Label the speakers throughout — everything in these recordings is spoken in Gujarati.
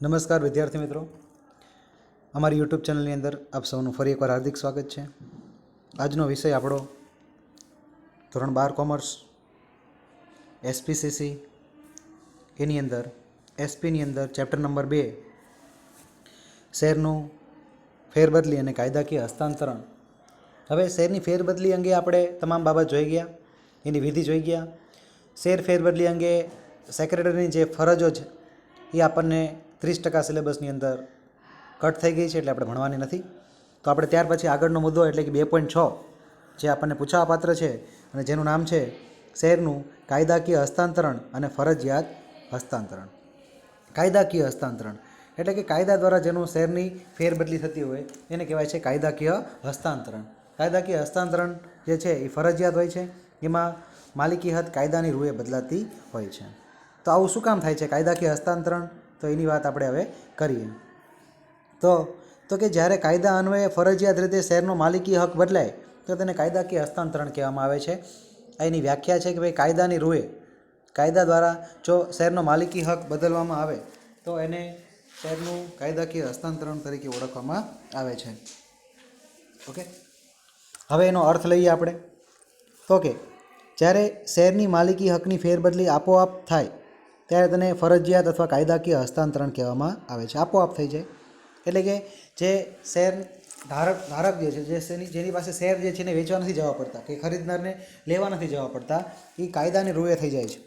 Speaker 1: નમસ્કાર વિદ્યાર્થી મિત્રો. અમારી યુટ્યુબ ચેનલની અંદર આપ સૌનું ફરી એકવાર હાર્દિક સ્વાગત છે. આજનો વિષય આપણો ધોરણ બાર કોમર્સ એસપીસીસી એની અંદર એસપીની અંદર ચેપ્ટર નંબર બે શેરનું ફેરબદલી અને કાયદાકીય હસ્તાંતરણ. હવે શેરની ફેરબદલી અંગે આપણે તમામ બાબત જોઈ ગયા, એની વિધિ જોઈ ગયા. શેર ફેરબદલી અંગે સેક્રેટરીની જે ફરજો છે, એ આપણને ત્રીસ ટકા સિલેબસની અંદર કટ થઈ ગઈ છે એટલે આપણે ભણવાની નથી. તો આપણે ત્યાર પછી આગળનો મુદ્દો એટલે કે બે પોઈન્ટ છ, જે આપણને પૂછાવાપાત્ર છે અને જેનું નામ છે શહેરનું કાયદાકીય હસ્તાંતરણ અને ફરજિયાત હસ્તાંતરણ. કાયદાકીય હસ્તાંતરણ એટલે કે કાયદા દ્વારા જેનું શહેરની ફેરબદલી થતી હોય એને કહેવાય છે કાયદાકીય હસ્તાંતરણ. કાયદાકીય હસ્તાંતરણ જે છે એ ફરજિયાત હોય છે, એમાં માલિકી હદ કાયદાની રૂએ બદલાતી હોય છે. તો આવું શું કામ થાય છે? કાયદાકીય હસ્તાંતરણ તો એની વાત આપણે હવે કરીએ. તો તો કે જ્યારે કાયદા અન્વયે ફરજિયાત રીતે શેરનો માલિકી હક બદલાય, તો તેને કાયદાકીય હસ્તાંતરણ કહેવામાં આવે છે. એની વ્યાખ્યા છે કે ભાઈ કાયદાની રૂએ, કાયદા દ્વારા જો શેરનો માલિકી હક બદલવામાં આવે, તો એને શેરનું કાયદાકીય હસ્તાંતરણ તરીકે ઓળખવામાં આવે છે. ઓકે? હવે એનો અર્થ લઈએ આપણે. તો કે, જ્યારે શેરની માલિકી હકની ફેરબદલી આપોઆપ થાય ત્યારે તેને ફરજિયાત અથવા કાયદાકીય હસ્તાંતરણ કહેવામાં આવે છે. આપોઆપ થઈ જાય. એટલે કે જે શેર ધારક ધારક જે છે, જે શેરની જેની પાસે શેર જે છે એને વેચવા નથી જવા પડતા કે ખરીદનારને લેવા નથી જવા પડતા એ કાયદાની રૂએ થઈ જાય છે.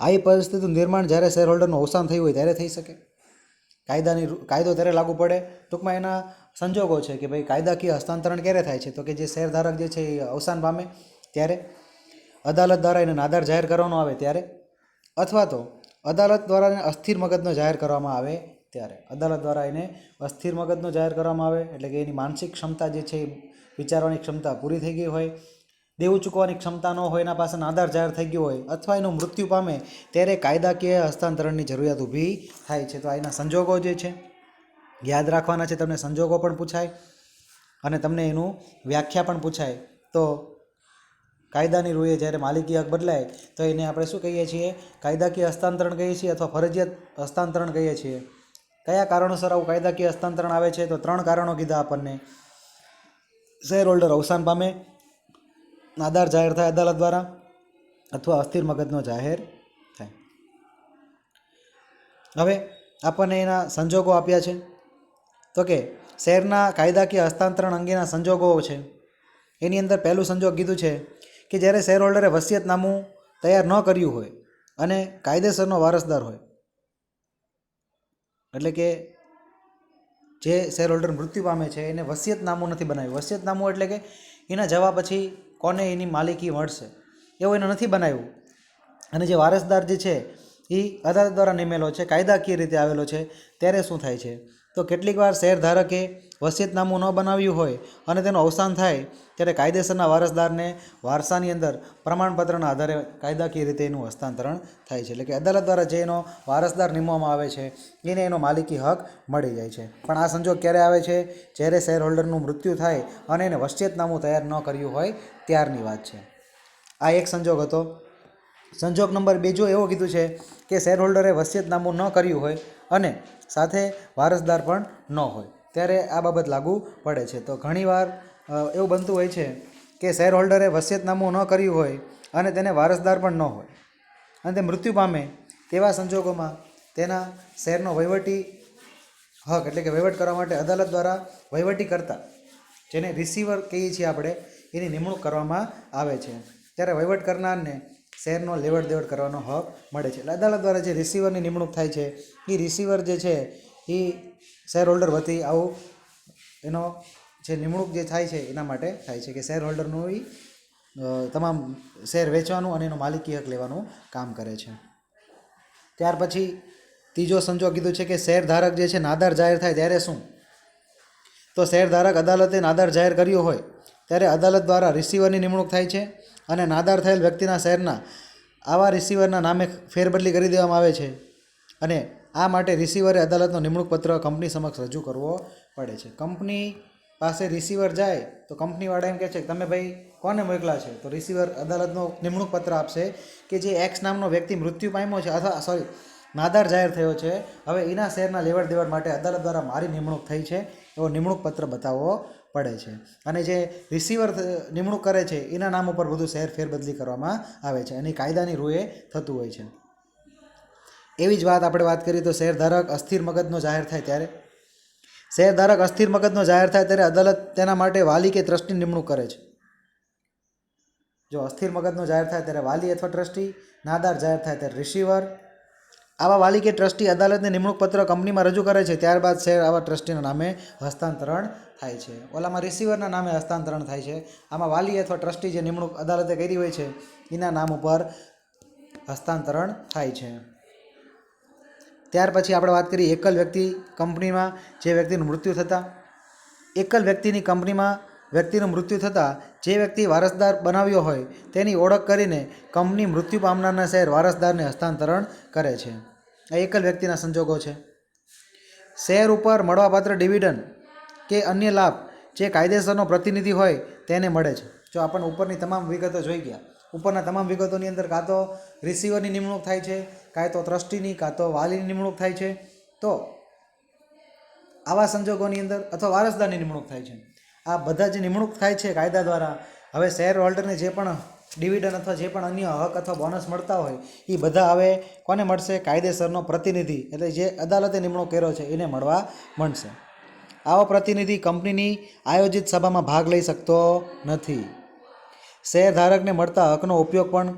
Speaker 1: આવી પરિસ્થિતિનું નિર્માણ જ્યારે શેર હોલ્ડરનું અવસાન થયું હોય ત્યારે થઈ શકે. કાયદાની કાયદો ત્યારે લાગુ પડે. ટૂંકમાં એના સંજોગો છે કે ભાઈ કાયદાકીય હસ્તાંતરણ ક્યારે થાય છે? તો કે જે શેરધારક જે છે એ અવસાન પામે ત્યારે, અદાલત દ્વારા એને નાદાર જાહેર કરવાનો આવે ત્યારે અથવા તો અદાલત દ્વારા એને અસ્થિર મગજનો જાહેર કરવામાં આવે ત્યારે. અદાલત દ્વારા એને અસ્થિર મગજનો જાહેર કરવામાં આવે એટલે કે એની માનસિક ક્ષમતા જે છે એ વિચારવાની ક્ષમતા પૂરી થઈ ગઈ હોય, દેવું ચૂકવવાની ક્ષમતા ન હોય એના પાસે આધાર જાહેર થઈ ગયો હોય અથવા એનું મૃત્યુ પામે ત્યારે કાયદાકીય હસ્તાંતરણની જરૂરિયાત ઊભી થાય છે. તો એના સંજોગો જે છે, યાદ રાખવાના છે. તમને સંજોગો પણ પૂછાય અને તમને એનું વ્યાખ્યા પણ પૂછાય. તો કાયદાની રૂએ જ્યારે માલિકી હક બદલાય, તો એને આપણે શું કહીએ છીએ? કાયદાકીય હસ્તાંતરણ કહીએ છીએ અથવા ફરજિયાત હસ્તાંતરણ કહીએ છીએ? કયા કારણોસર આવું કાયદાકીય હસ્તાંતરણ આવે છે? તો ત્રણ કારણો કીધા આપણને. શેર હોલ્ડર અવસાન પામે, નાદાર જાહેર થાય અદાલત દ્વારા, અથવા અસ્થિર મગજનો જાહેર થાય. હવે આપણને એના સંજોગો આપ્યા છે. તો કે, શેરના કાયદાકીય હસ્તાંતરણ અંગેના સંજોગો છે. એની અંદર પહેલું સંજોગ કીધું છે કે જ્યારે શેર હોલ્ડરે વસિયતનામું તૈયાર ન કર્યું હોય અને કાયદેસરનો વારસદાર હોય, એટલે કે જે શેર હોલ્ડર મૃત્યુ પામે છે એને વસિયતનામું નથી બનાવ્યું. વસિયતનામું એટલે કે એના જવા પછી કોને એની માલિકી મળશે, એવું એને નથી બનાવ્યું. અને જે વારસદાર જે છે એ અદાલત દ્વારા નિમેલો છે, કાયદાકીય રીતે આવેલો છે, ત્યારે શું થાય છે? તો કેટલીક વાર શેર ધારકે વસિયતનામું ન બનાવ્યું હોય અને તેનું અવસાન થાય ત્યારે કાયદેસરના વારસદારને વારસાની અંદર પ્રમાણપત્રના આધારે કાયદાકીય રીતે એનું હસ્તાંતરણ થાય છે. એટલે કે અદાલત દ્વારા જે એનો વારસદાર નિમવામાં આવે છે, એને એનો માલિકી હક મળી જાય છે. પણ આ સંજોગ ક્યારે આવે છે? જ્યારે શેર હોલ્ડરનું મૃત્યુ થાય અને એને વસિયતનામું તૈયાર ન કર્યું હોય ત્યારની વાત છે. આ એક સંજોગ હતો. સંજોગ નંબર બીજો એવો કીધું છે કે શેર હોલ્ડરે વસિયતનામું ન કર્યું હોય અને સાથે વારસદાર પણ ન હોય. ત્યારે આ બાબત લાગુ પડે છે. તો ઘણીવાર એવું બનતું હોય છે કે શેર હોલ્ડરે વસિયતનામું ન કર્યું હોય અને તેને વારસદાર પણ ન હોય. અને તે મૃત્યુ પામે તેવા સંજોગોમાં તેના શેરનો વહીવટી હક એટલે કે વહીવટ કરવા માટે અદાલત દ્વારા વહીવટી કરતા, જેને રિસીવર કહીએ છીએ આપણે, એની નિમણૂક કરવામાં આવે છે. ત્યારે વહીવટ કરનારને શેરનો લેવડ દેવડ કરવાનો હક મળે છે. એટલે અદાલત દ્વારા જે રિસીવરની નિમણૂક થાય છે, એ રિસીવર જે છે, એ શેર હોલ્ડર વતી આવું એનો જે નિમણૂક જે થાય છે એના માટે થાય છે કે શેર હોલ્ડરનું એ તમામ શેર વેચવાનું અને એનો માલિકી હક લેવાનું કામ કરે છે. ત્યાર પછી ત્રીજો સંજોગ કીધું છે કે શેર ધારક જે છે નાદાર જાહેર થાય ત્યારે શું? તો શેરધારક અદાલતે નાદાર જાહેર કર્યો હોય ત્યારે અદાલત દ્વારા રિસીવરની નિમણૂક થાય છે અને નાદાર થયેલ વ્યક્તિના શેરના આવા રિસીવરના નામે ફેરબદલી કરી દેવામાં આવે છે. અને આ માટે રિસીવરે અદાલતનો નિમણૂક પત્ર કંપની સમક્ષ રજૂ કરવો પડે છે. કંપની પાસે રિસીવર જાય તો કંપનીવાળા એમ કહે છે કે તમે ભાઈ કોને મોકલા છે? તો રિસીવર અદાલતનો નિમણૂક પત્ર આપશે કે જે એક્સ નામનો વ્યક્તિ મૃત્યુ પામ્યો છે અથવા સોરી નાદાર જાહેર થયો છે. હવે એના શેરના લેવડ દેવડ માટે અદાલત દ્વારા મારી નિમણૂક થઈ છે એવો નિમણૂક પત્ર બતાવવો પડે છે. અને જે રિસીવર નિમણૂક કરે છે, એના નામ ઉપર બધું શેર ફેરબદલી કરવામાં આવે છે. અને કાયદાની રૂએ થતું હોય છે. એવી જ વાત આપણે વાત કરીએ તો શેરધારક અસ્થિર મગજનો જાહેર થાય ત્યારે. શેરધારક અસ્થિર મગજનો જાહેર થાય ત્યારે અદાલત તેના માટે વાલી કે ટ્રસ્ટની નિમણૂક કરે છે. જો અસ્થિર મગજનો જાહેર થાય ત્યારે વાલી અથવા ટ્રસ્ટી, નાદાર જાહેર થાય ત્યારે રિસીવર. આવા વાલી કે ટ્રસ્ટી અદાલતને નિમણૂક પત્ર કંપનીમાં રજૂ કરે છે ત્યારબાદ શેર આવા ટ્રસ્ટીના નામે હસ્તાંતરણ થાય છે. ઓલામાં રિસીવરના નામે હસ્તાંતરણ થાય છે. આમાં વાલી અથવા ટ્રસ્ટી જે નિમણૂક અદાલતે કરી હોય છે, એના નામ ઉપર હસ્તાંતરણ થાય છે. ત્યાર પછી આપણે વાત કરીએ એકલ વ્યક્તિ કંપનીમાં જે વ્યક્તિનું મૃત્યુ થતાં. એકલ વ્યક્તિની કંપનીમાં વ્યક્તિનું મૃત્યુ થતાં જે વ્યક્તિ વારસદાર બનાવ્યો હોય તેની ઓળખ કરીને કંપની મૃત્યુ પામનારના શેર વારસદારને હસ્તાંતરણ કરે છે. આ એકલ વ્યક્તિના સંજોગો છે. શેર ઉપર મળવાપાત્ર ડિવિડન્ડ કે અન્ય લાભ જે કાયદેસરનો પ્રતિનિધિ હોય તેને મળે છે. જો આપણને ઉપરની તમામ વિગતો જોઈ ગયા. ઉપરના તમામ વિગતોની અંદર કાં તો રિસીવરની નિમણૂક થાય છે કાં તો ટ્રસ્ટીની કાં તો વાલીની નિમણૂક થાય છે, તો આવા સંજોગોની અંદર અથવા વારસદારની નિમણૂક થાય છે. આ બધા જે નિમણૂક થાય છે કાયદા દ્વારા, હવે શેર હોલ્ડરને જે પણ ડિવિડન્ડ અથવા જે પણ અન્ય હક અથવા બોનસ મળતા હોય એ બધા હવે કોને મળશે? કાયદેસરનો પ્રતિનિધિ, એટલે જે અદાલતે નિમણૂક કર્યો છે, એને મળવા મળશે. આવો પ્રતિનિધિ કંપનીની આયોજિત સભામાં ભાગ લઈ શકતો નથી. શેરધારકને મળતા હકનો ઉપયોગ પણ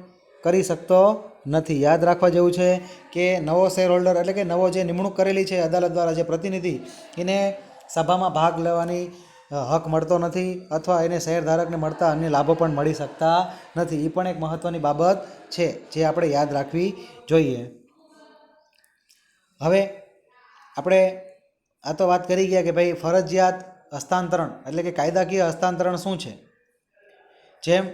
Speaker 1: કરી શકતો નથી. યાદ રાખવા જેવું છે કે નવો શેર હોલ્ડર એટલે કે નવો જે નિમણૂક કરેલી છે અદાલત દ્વારા જે પ્રતિનિધિ, એને સભામાં ભાગ લેવાની હક મળતો નથી અથવા એને શેરધારકને મળતા અન્ય લાભો પણ મળી શકતા નથી. એ પણ એક મહત્ત્વની બાબત છે જે આપણે યાદ રાખવી જોઈએ. હવે આપણે આ તો વાત કરી ગયા કે ભાઈ ફરજિયાત હસ્તાંતરણ એટલે કે કાયદાકીય હસ્તાંતરણ શું છે? જેમ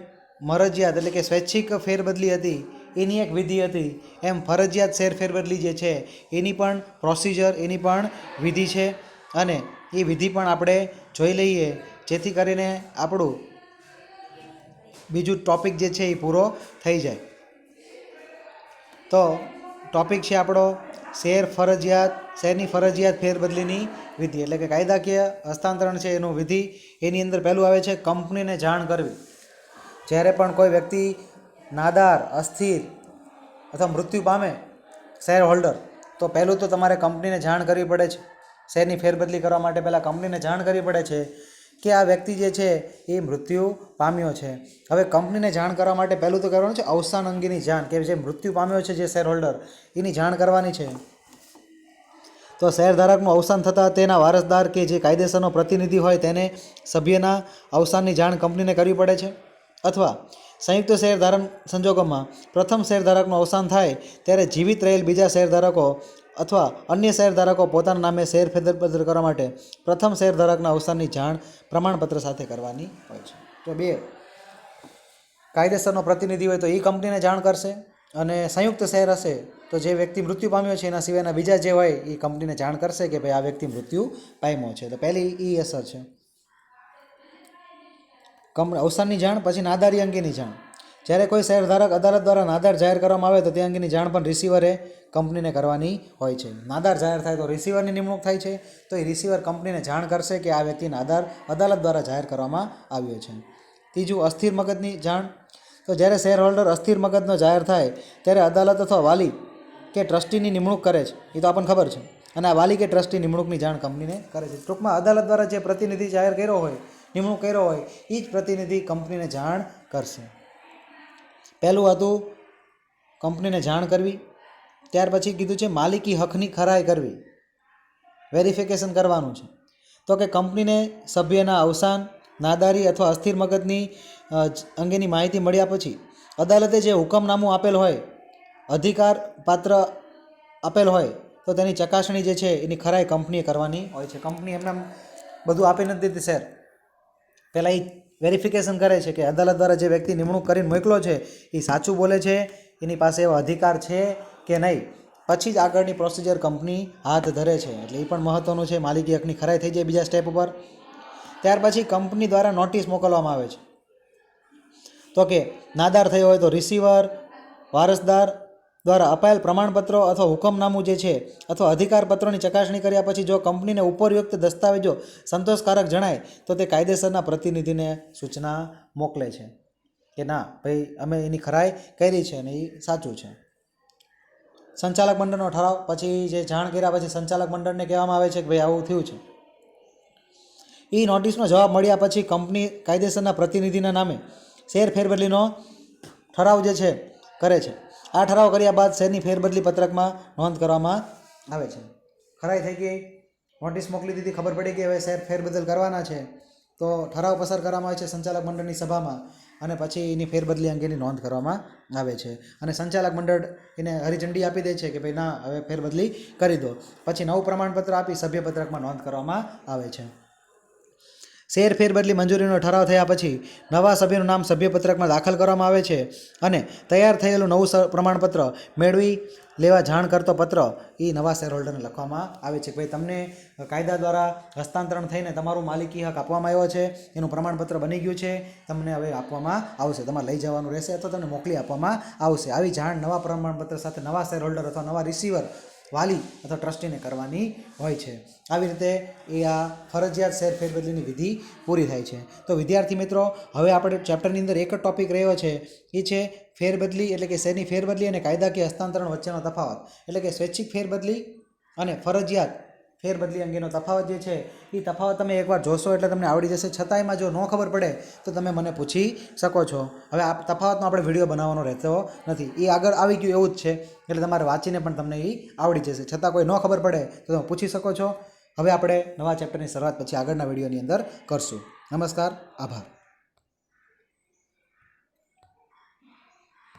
Speaker 1: મરજિયાત એટલે કે સ્વૈચ્છિક ફેરબદલી હતી એની એક વિધિ હતી. એમ ફરજિયાત શેર ફેરબદલી જે છે. એની પણ પ્રોસિજર એની પણ વિધિ છે. અને એ વિધિ પણ આપણે જોઈ લઈએ. જેથી કરીને આપણું બીજું ટૉપિક જે છે એ પૂરો થઈ જાય. તો ટોપિક છે આપણો શેર ફરજિયાત, શેરની ફરજિયાત ફેરબદલીની વિધિ. એટલે કે કાયદાકીય હસ્તાંતરણ છે એનું વિધિ. એની અંદર પહેલું આવે છે કંપનીને જાણ કરવી. જ્યારે પણ કોઈ વ્યક્તિ નાદાર, અસ્થિર અથવા મૃત્યુ પામે શેર હોલ્ડર, તો પહેલું તો તમારે કંપનીને જાણ કરવી પડે છે. શેરની ફેરબદલી કરવા માટે પહેલાં કંપનીને જાણ કરવી પડે છે કે આ વ્યક્તિ જે છે એ મૃત્યુ પામ્યો છે. હવે કંપનીને જાણ કરવા માટે પહેલું તો કરવાનું છે અવસાન અંગેની જાણ કે જે મૃત્યુ પામ્યો છે જે શેર હોલ્ડર, એની જાણ કરવાની છે. તો શેરધારકનું અવસાન થતાં તેના વારસદાર કે જે કાયદેસરનો પ્રતિનિધિ હોય તેને સભ્યના અવસાનની જાણ કંપનીને કરવી પડે છે. અથવા સંયુક્ત શેરધારક સંજોગોમાં પ્રથમ શેરધારકનું અવસાન થાય ત્યારે જીવિત રહેલ બીજા શેરધારકો અથવા અન્ય શેરધારકો પોતાના નામે શેર ફેરબદલ કરવા માટે પ્રથમ શેરધારકના અવસાનની જાણ પ્રમાણપત્ર સાથે કરવાની હોય છે. તો બે, કાયદેસરનો પ્રતિનિધિ હોય તો એ કંપનીને જાણ કરશે અને સંયુક્ત શેર હશે તો જે વ્યક્તિ મૃત્યુ પામ્યો છે એના સિવાયના બીજા જે હોય એ કંપનીને જાણ કરશે કે ભાઈ આ વ્યક્તિ મૃત્યુ પામ્યો છે. તો પહેલી એ અસર છે. કંપની અવસાનની જાણ, પછી નાદારી અંગેની જાણ. જ્યારે કોઈ શેરધારક અદાલત દ્વારા નાદાર જાહેર કરવામાં આવે તો તે અંગેની જાણ પણ રિસીવરે કંપનીને કરવાની હોય છે. નાદાર જાહેર થાય તો રિસીવરની નિમણૂક થાય છે. તો એ રિસીવર કંપનીને જાણ કરશે કે આ વ્યક્તિને આધાર અદાલત દ્વારા જાહેર કરવામાં આવ્યો છે. ત્રીજું, અસ્થિર મગજની જાણ. તો જ્યારે શેર હોલ્ડર અસ્થિર મગજનો જાહેર થાય, ત્યારે અદાલત અથવા વાલી કે ટ્રસ્ટીની નિમણૂક કરે છે. એ તો આપણને ખબર છે. અને આ વાલી કે ટ્રસ્ટી નિમણૂકની જાણ કંપનીને કરે છે. ટૂંકમાં અદાલત દ્વારા જે પ્રતિનિધિ જાહેર કર્યો હોય નિમણૂક કર્યો હોય એ જ પ્રતિનિધિ કંપનીને જાણ કરશે. પહેલું હતું કંપનીને જાણ કરવી, ત્યાર પછી કીધું છે, માલિકી હકની ખરાઈ કરવી. વેરિફિકેશન કરવાનું છે. તો કે કંપનીને સભ્યના અવસાન, નાદારી અથવા અસ્થિર મગજની અંગેની માહિતી મળ્યા પછી અદાલતે જે હુકમનામું આપેલ હોય, અધિકાર પાત્ર આપેલ હોય, તો તેની ચકાસણી જે છે, એની ખરાઈ કંપનીએ કરવાની હોય છે. કંપની એમને બધું આપી નથી દેતી શેર પહેલાં એ વેરિફિકેશન કરે છે કે અદાલત દ્વારા જે વ્યક્તિ નિમણૂક કરીને મોકલો છે, એ સાચું બોલે છે, એની પાસે એવો અધિકાર છે કે નહીં. પછી જ આગળની પ્રોસિજર કંપની હાથ ધરે છે. એટલે એ પણ મહત્ત્વનું છે, માલિકી હકની ખરાઈ થઈ જાય બીજા સ્ટેપ ઉપર. ત્યાર પછી કંપની દ્વારા નોટિસ મોકલવામાં આવે છે. તો કે, નાદાર થયો હોય તો રિસીવર વારસદાર દ્વારા અપાયેલ પ્રમાણપત્રો અથવા હુકમનામું જે છે અથવા અધિકારપત્રોની ચકાસણી કર્યા પછી જો કંપનીને ઉપરયુક્ત દસ્તાવેજો સંતોષકારક જણાય, તો તે કાયદેસરના પ્રતિનિધિને સૂચના મોકલે છે કે ના, ભાઈ, અમે એની ખરાઈ કરી છે અને એ સાચું છે. સંચાલક મંડળનો ઠરાવ, પછી જે જાણ કર્યા પછી સંચાલક મંડળને કહેવામાં આવે છે કે ભાઈ, આવું થયું છે. એ નોટિસનો જવાબ મળ્યા પછી કંપની કાયદેસરના પ્રતિનિધિના નામે શેર ફેરબદલીનો ઠરાવ જે છે કરે છે. આ ઠરાવ કર્યા બાદ શેરની ફેરબદલી પત્રકમાં નોંધ કરવામાં આવે છે? ખરાઈ થઈ ગઈ. નોટિસ મોકલી દીધી. ખબર પડી કે હવે શેર ફેરબદલ કરવાના છે. તો ઠરાવ પસાર કરવામાં આવે છે સંચાલક મંડળની સભામાં અને પછી એની ફેરબદલી અંગેની નોંધ કરવામાં આવે છે. અને સંચાલક મંડળ એને હરિઝંડી આપી દે છે કે ભાઈ ના, હવે ફેરબદલી કરી દો. પછી નવું પ્રમાણપત્ર આપી સભ્યપત્રકમાં નોંધ કરવામાં આવે છે. શેર બદલી મંજૂરીનો ઠરાવ થયા પછી નવા સભ્યનું નામ સભ્યપત્રકમાં દાખલ કરવામાં આવે છે અને તૈયાર થયેલું નવું પ્રમાણપત્ર મેળવી લેવા જાણ કરતો પત્ર એ નવા શેર હોલ્ડરને લખવામાં આવે છે. ભાઈ, તમને કાયદા દ્વારા હસ્તાંતરણ થઈને તમારું માલિકી હક આપવામાં આવ્યો છે, એનું પ્રમાણપત્ર બની ગયું છે, તમને હવે આપવામાં આવશે. તમારે લઈ જવાનું રહેશે અથવા તમને મોકલી આપવામાં આવશે. આવી જાણ નવા પ્રમાણપત્ર સાથે નવા શેર હોલ્ડર અથવા નવા રિસીવર વાલી અથવા ટ્રસ્ટીને કરવાની હોય છે. આવી રીતે એ આ ફરજિયાત શેર ફેરબદલીની વિધિ પૂરી થાય છે. તો વિદ્યાર્થી મિત્રો, હવે આપણે ચેપ્ટરની અંદર એક જ ટોપિક રહ્યો છે. એ છે ફેરબદલી એટલે કે શેરની ફેરબદલી અને કાયદાકીય હસ્તાંતરણ વચ્ચેનો તફાવત. એટલે કે સ્વૈચ્છિક ફેરબદલી અને ફરજિયાત ફેરબદલી અંગેનો તફાવત જે છે એ તફાવત તમે એકવાર જોશો એટલે તમને આવડી જશે. છતાં એમાં જો ન ખબર પડે, તો તમે મને પૂછી શકો છો. હવે આ તફાવતનો આપણે વીડિયો બનાવવાનો રહેતો નથી. એ આગળ આવી ગયું એવું જ છે, એટલે તમારે વાંચીને પણ તમને એ આવડી જશે. છતાં કોઈ ન ખબર પડે, તો તમે પૂછી શકો છો. હવે આપણે નવા ચેપ્ટરની શરૂઆત પછી આગળના વિડીયોની અંદર કરશું. નમસ્કાર, આભાર.